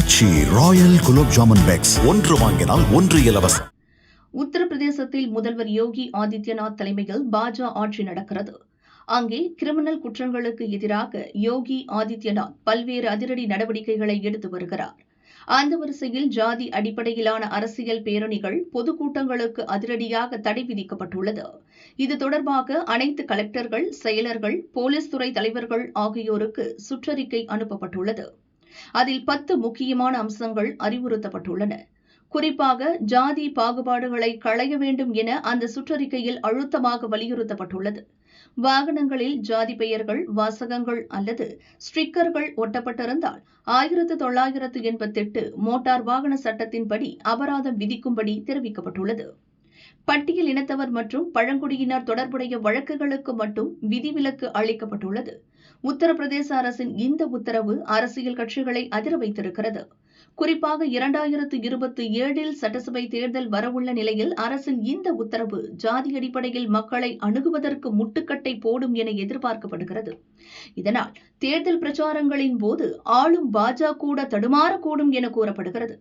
ஆச்சி royal gulab jamun packs ஒன்று வாங்கினால் ஒன்று இலவசம். உத்தரப்பிரதேசத்தில் முதல்வர் யோகி ஆதித்யநாத் தலைமையில் பாஜக ஆட்சி நடக்கிறது. அங்கே கிரிமினல் குற்றங்களுக்கு எதிராக யோகி ஆதித்யநாத் பல்வேறு அதிரடி நடவடிக்கைகளை எடுத்து வருகிறார். அந்த வரிசையில் ஜாதி அடிப்படையிலான அரசியல் பேரணிகள் பொதுக்கூட்டங்களுக்கு அதிரடியாக தடை விதிக்கப்பட்டுள்ளது. இது தொடர்பாக அனைத்து கலெக்டர்கள் செயலர்கள் போலீஸ் துறை தலைவர்கள் ஆகியோருக்கு சுற்றறிக்கை அனுப்பப்பட்டுள்ளது. அதில் பத்து முக்கியமான அம்சங்கள் அறிவுறுத்தப்பட்டுள்ளன. குறிப்பாக ஜாதி பாகுபாடுகளை களைய வேண்டும் என அந்த சுற்றறிக்கையில் அழுத்தமாக வலியுறுத்தப்பட்டுள்ளது. வாகனங்களில் ஜாதி பெயர்கள் வாசகங்கள் அல்லது ஸ்டிக்கர்கள் ஒட்டப்பட்டிருந்தால் ஆயிரத்து தொள்ளாயிரத்து எண்பத்தெட்டு மோட்டார் வாகன சட்டத்தின்படி அபராதம் விதிக்கும்படி தெரிவிக்கப்பட்டுள்ளது. பட்டியல் இனத்தவர் மற்றும் பழங்குடியினர் தொடர்புடைய வழக்குகளுக்கு மட்டும் விதிவிலக்கு அளிக்கப்பட்டுள்ளது. உத்தரப்பிரதேச அரசின் இந்த உத்தரவு அரசியல் கட்சிகளை அதிர வைத்திருக்கிறது. குறிப்பாக இரண்டாயிரத்து இருபத்தி ஏழில் சட்டசபை தேர்தல் வரவுள்ள நிலையில் அரசின் இந்த உத்தரவு ஜாதி அடிப்படையில் மக்களை அணுகுவதற்கு முட்டுக்கட்டை போடும் என எதிர்பார்க்கப்படுகிறது. இதனால் தேர்தல் பிரச்சாரங்களின் போது ஆளும் பாஜக கூட தடுமாறக்கூடும் என கூறப்படுகிறது.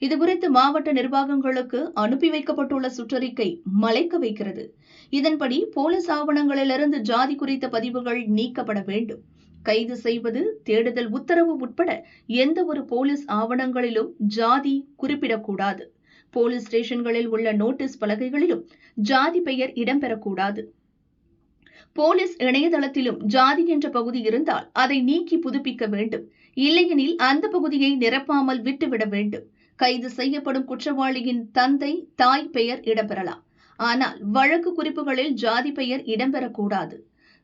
இதுகுறித்து மாவட்ட நிர்வாகங்களுக்கு அனுப்பி வைக்கப்பட்டுள்ள சுற்றறிக்கை மலைக்க வைக்கிறது. இதன்படி போலீஸ் ஆவணங்களிலிருந்து ஜாதி குறித்த பதிவுகள் நீக்கப்பட வேண்டும். கைது செய்வது தேடுதல் உத்தரவு உட்பட எந்த ஒரு போலீஸ் ஆவணங்களிலும் ஜாதி குறிப்பிடக்கூடாது. போலீஸ் ஸ்டேஷன்களில் உள்ள நோட்டீஸ் பலகைகளிலும் ஜாதி பெயர் இடம்பெறக்கூடாது. போலீஸ் இணையதளத்திலும் ஜாதி என்ற பகுதி இருந்தால் அதை நீக்கி புதுப்பிக்க வேண்டும். இல்லையெனில் அந்த பகுதியை நிரப்பாமல் விட்டுவிட வேண்டும். கைது செய்யப்படும் குற்றவாளியின் தந்தை தாய் பெயர் இடம்பெறலாம். ஆனால் வழக்கு குறிப்புகளில் ஜாதி பெயர் இடம்பெறக்கூடாது.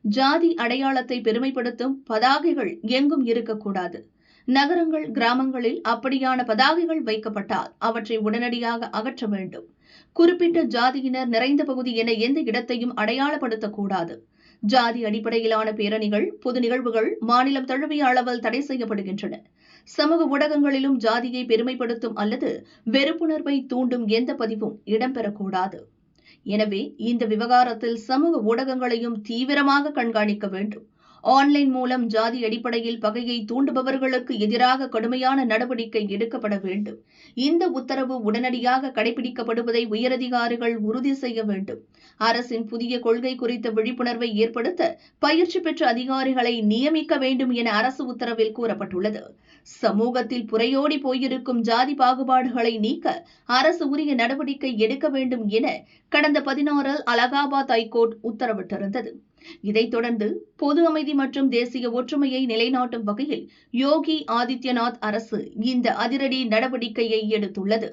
ஜாதி அடையாளத்தை பெருமைப்படுத்தும் பதாகைகள் எங்கும் இருக்கக்கூடாது. நகரங்கள் கிராமங்களில் அப்படியான பதாகைகள் வைக்கப்பட்டால் அவற்றை உடனடியாக அகற்ற வேண்டும். குறிப்பிட்ட ஜாதியினர் நிறைந்த பகுதி என எந்த இடத்தையும் அடையாளப்படுத்தக்கூடாது. ஜாதி அடிப்படையிலான பேரணிகள் பொது நிகழ்வுகள் மாநிலம் தழுவிய அளவில் தடை செய்யப்படுகின்றன. சமூக ஊடகங்களிலும் ஜாதியை பெருமைப்படுத்தும் அல்லது வெறுப்புணர்வை தூண்டும் எந்த பதிவும் இடம்பெறக்கூடாது. எனவே இந்த விவகாரத்தில் சமூக ஊடகங்களையும் தீவிரமாக கண்காணிக்க வேண்டும். ஆன்லைன் மூலம் ஜாதி அடிப்படையில் பகையை தூண்டுபவர்களுக்கு எதிராக கடுமையான நடவடிக்கை எடுக்கப்பட வேண்டும். இந்த உத்தரவு உடனடியாக கடைபிடிக்கப்படுவதை உயரதிகாரிகள் உறுதி செய்ய வேண்டும். அரசின் புதிய கொள்கை குறித்த விழிப்புணர்வை ஏற்படுத்த பயிற்சி பெற்ற அதிகாரிகளை நியமிக்க வேண்டும் என அரசு உத்தரவில் கூறப்பட்டுள்ளது. சமூகத்தில் புறையோடி போயிருக்கும் ஜாதி பாகுபாடுகளை நீக்க அரசு உரிய நடவடிக்கை எடுக்க வேண்டும் என கடந்த பதினாறில் அலகாபாத் ஐகோர்ட் உத்தரவிட்டிருந்தது. இதைத் தொடர்ந்து பொது அமைதி மற்றும் தேசிய ஒற்றுமையை நிலைநாட்டும் வகையில் யோகி ஆதித்யநாத் அரசு இந்த அதிரடி நடவடிக்கையை எடுத்துள்ளது.